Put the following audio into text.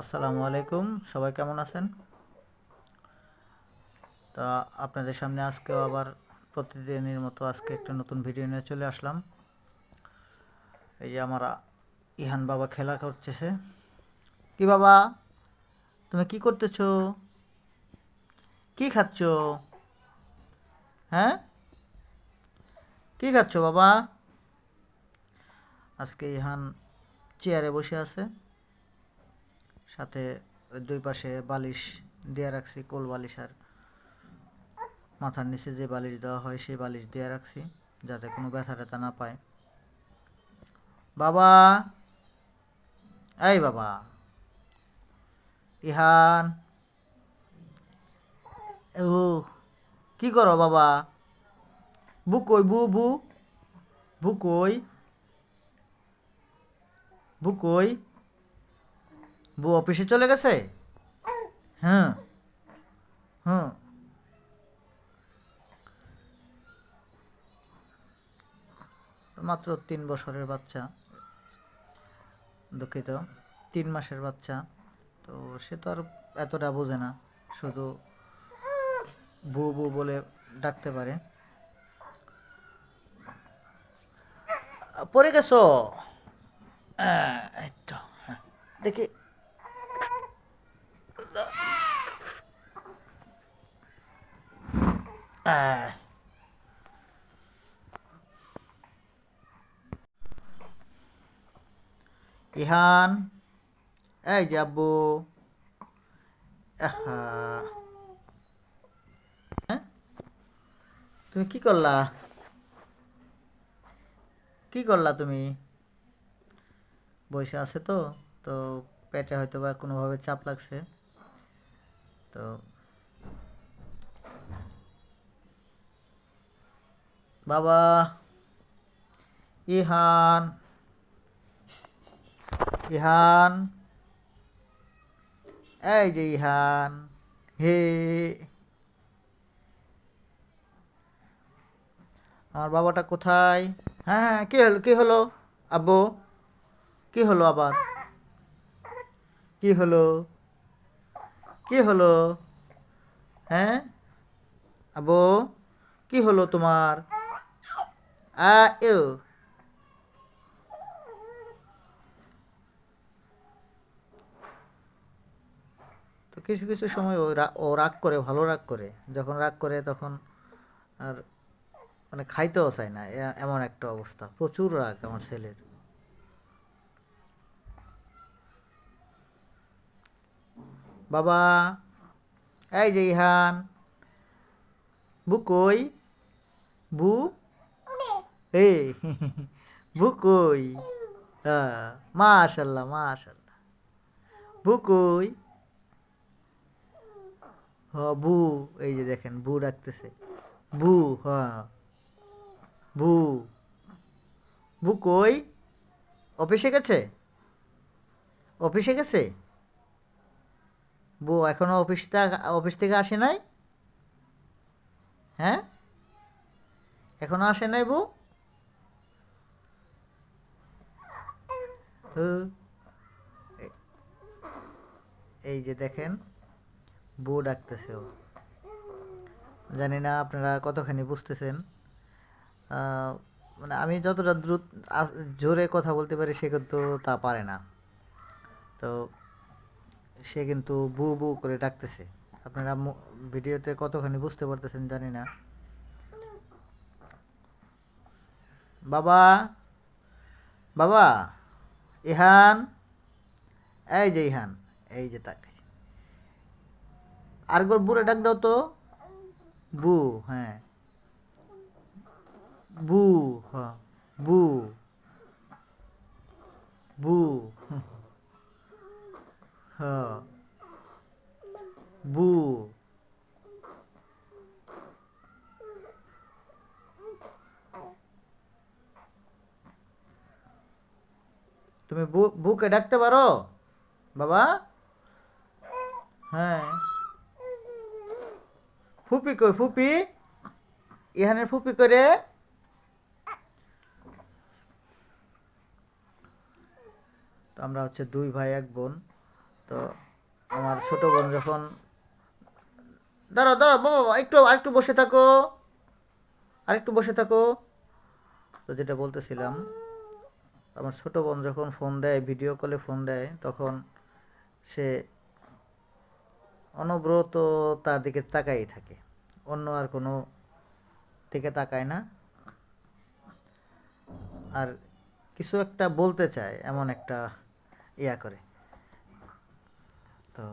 আসসালামু আলাইকুম। সবাই কেমন আছেন? তা আপনাদের সামনে আজকেও আবার প্রতিদিনের মতো আজকে একটা নতুন ভিডিও নিয়ে চলে আসলাম। এই যে আমার ইহান বাবা খেলা করতেছে। কি বাবা, তুমি কি করতেছো? কি খাচ্ছ? হ্যাঁ? কি খাচ্ছ বাবা? আজকে ইহান চেয়ারে বসে আছে। সাথে দুই পাশে বালিশ দিয়ে রাখছি, কোল বালিশ আর মাথার নিচে যে বালিশ দেওয়া হয় সেই বালিশ দিয়ে রাখছি যাতে কোনো ব্যথা ট্যাথা না পায়। বাবা! এই বাবা! ইহান! ও কি করো বাবা? বু কই বু বু বু কই? বু কই? বউ অফিসে চলে গেছে? হ্যাঁ। হ্যাঁ। মাত্র তিন বছরের বাচ্চা। দুঃখিত। তিন মাসের বাচ্চা। তো সে তো আর এতটা বোঝে না। শুধু বু বু বলে ডাকতে পারে। পড়ে গেছো? আহ, এই তো হ্যাঁ। দেখি। ইহান, এই যে আব্বু। আহা। হ্যাঁ? তুমি কি করলা? কি করলা তুমি? বসে আছে তো তো পেটে হয়তো বা কোনোভাবে চাপ লাগছে। তো বাবা। ইহান। ইহান। এই যে ইহান। হে। আমার বাবাটা কোথায়? হ্যাঁ হ্যাঁ কি হলো কি হলো? আব্বু, কি হলো আবার? কি হলো? কি হলো? হ্যাঁ? আব্বু, কি হলো তোমার? আ এও তো কিছু কিছু সময় ও রাগ করে, ভালো রাগ করে। যখন রাগ করে তখন আর মানে খাইতেও চায় না। এমন একটা অবস্থা। প্রচুর রাগ আমার ছেলের। বাবা, এই যে ইহান, বু কই? বু এই বু কই হ্যাঁ মাশাল্লাহ মাশাল্লাহ। বু কই হ, বু, এই যে দেখেন, বু ডাকতেছে। বু হ্যাঁ বু। বু কই অফিসে গেছে? অফিসে গেছে? বউ এখনও অফিস অফিস থেকে আসে নাই? হ্যাঁ? এখনও আসে নাই বউ হু। এ- এই যে দেখেন বউ ডাকতেছে ও। জানি না আপনারা কতখানি বুঝতেছেন। মানে আমি যতটা দ্রুত জোরে কথা বলতে পারি, সে কিন্তু তা পারে না। তো সে কিন্তু বু বু করে ডাকতেছে। আপনারা ভিডিওতে কতখানি বুঝতে পারতেছেন জানি না। বাবা! বাবা! ইহান, এই যে ইহান, এই যে তাকে আর একবার বুড়ে ডাক দাও তো। বু হ্যাঁ। বু হ্যাঁ। বু। বু হ্যাঁ। বু। তুমি বুকে ডাকতে পারো? বাবা? হ্যাঁ। ফুপি কই ফুপি? ইহানের ফুপি করে তো আমরা হচ্ছে দুই ভাই এক বোন। তো আমার ছোট বোন যখন দাঁড়াও দাঁড়াও বাবা বাবা, একটু আরেকটু বসে থাকো। আরেকটু বসে থাকো। তো যেটা বলতেছিলাম আমার ছোট বোন যখন ফোন দেয় ভিডিও কলে ফোন দেয়, তখন সে অনবরত তার দিকে তাকাই থাকে। অন্য আর কোনো দিকে তাকায় না। আর কিছু একটা বলতে চায়, এমন একটা ইয়া করে। তো